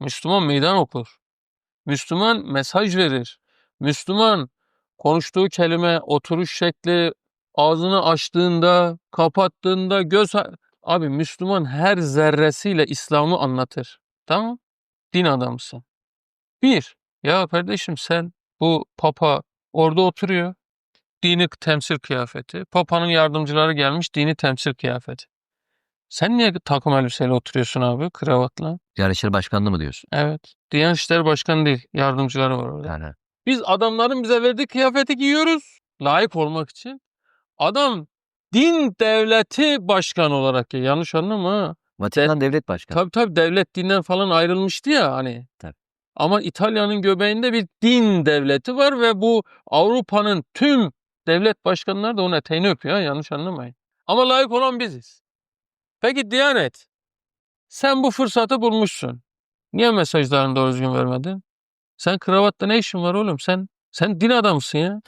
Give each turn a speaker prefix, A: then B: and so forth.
A: Müslüman meydan okur. Müslüman mesaj verir. Müslüman konuştuğu kelime, oturuş şekli, ağzını açtığında, kapattığında, göz... Abi Müslüman her zerresiyle İslam'ı anlatır. Tamam? Din adamısın. Bir, ya kardeşim sen bu papa orada oturuyor. Dini temsil kıyafeti. Papanın yardımcıları gelmiş dini temsil kıyafeti. Sen niye takım elbiseyle oturuyorsun abi kravatla?
B: Diyanet İşleri Başkanlığı mı diyorsun?
A: Evet. Diyanet İşleri Başkanı değil. Yardımcıları var orada.
B: Yani
A: Biz adamların bize verdiği kıyafeti giyiyoruz. Layık olmak için. Adam din devleti başkanı olarak ya. Yanlış anlama ha.
B: Vatikan Devlet Başkanı.
A: Tabii tabii devlet dinden falan ayrılmıştı ya hani.
B: Tabii.
A: Ama İtalya'nın göbeğinde bir din devleti var ve bu Avrupa'nın tüm devlet başkanları da onun eteğini öpüyor. Yanlış anlamayın. Ama layık olan biziz. Peki Diyanet, sen bu fırsatı bulmuşsun. Niye mesajlarını doğru düzgün vermedin? Sen kravatta ne işin var oğlum? Sen sen din adamısın ya.